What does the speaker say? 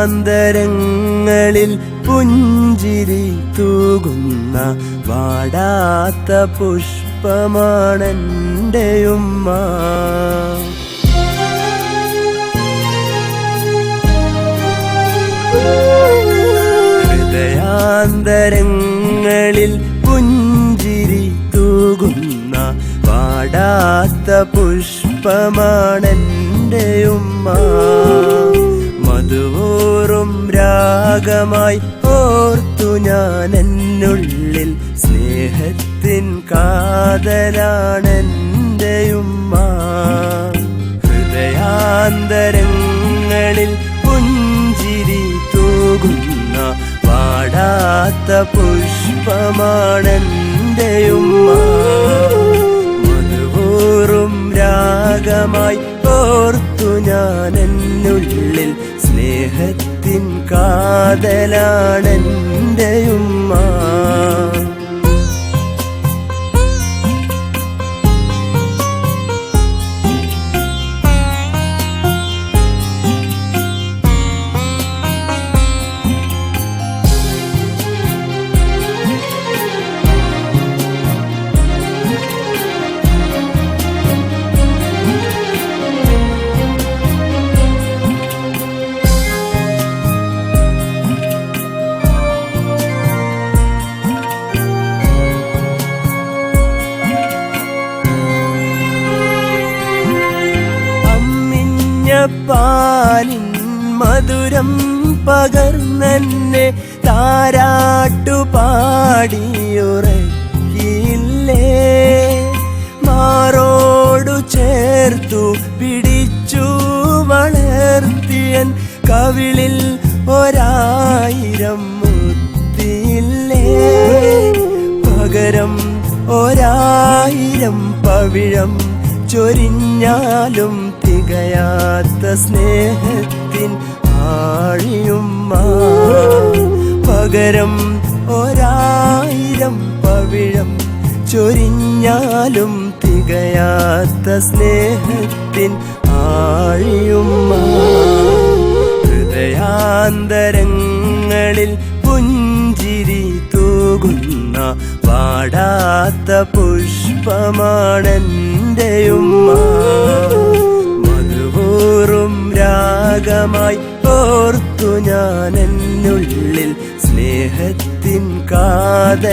ഹൃദയാന്തരങ്ങളിൽ പുഞ്ചിരി തൂകുന്ന വാടാത്ത പുഷ്പമാണെന്റെ ഉമ്മ ഹൃദയാന്തരങ്ങളിൽ പുഞ്ചിരി തൂകുന്ന വാടാത്ത പുഷ്പമാണെന്റെ ഉമ്മ മധുവോറും രാഗമായി ഓർത്തു ഞാൻ എന്നുള്ളിൽ സ്നേഹത്തിൻ കാതലാണെന്റെ ഉമ്മ ഹൃദയാന്തരങ്ങളിൽ പുഞ്ചിരി തൂകുന്ന വാടാത്ത പുഷ്പമാണെന്റെ ഉമ്മ മധുവൂറും രാഗമായി ഓർത്തു ഞാൻ എന്നുള്ളിൽ സ്നേഹത്തിൻ കാതലാണെന്റെ ഉമ്മ അമ്മിഞ്ഞ പാലിൻ മധുരം പകർന്നെന്നെ താരാട്ടു പാടിയുറക്കിയില്ലേ മാറോടു ചേർത്തു പിടിച്ചു വളർത്തിയൻ കവിളിൽ ഒരായിരം മുത്തിയില്ലേ പകരം ഒരായിരം പവിഴം ചൊരിഞ്ഞാലും തികയാത്ത സ്നേഹത്തിൻ ആഴിയുമ്മ. പകരം ഒരായിരം പവിഴം ചൊരിഞ്ഞാലും തികയാത്ത സ്നേഹത്തിൻ ആഴിയുമ്മ. ഹൃദയാന്തരങ്ങളിൽ പുഞ്ചിരി തൂകുന്ന പാടാത്ത പുഷ്പമാണെന്റെ ഉമ്മ മധുവൂറും രാഗമായി ഓർത്തു ഞാൻ എന്നുള്ളിൽ സ്നേഹത്തിൻ കാതലാണെന്റെ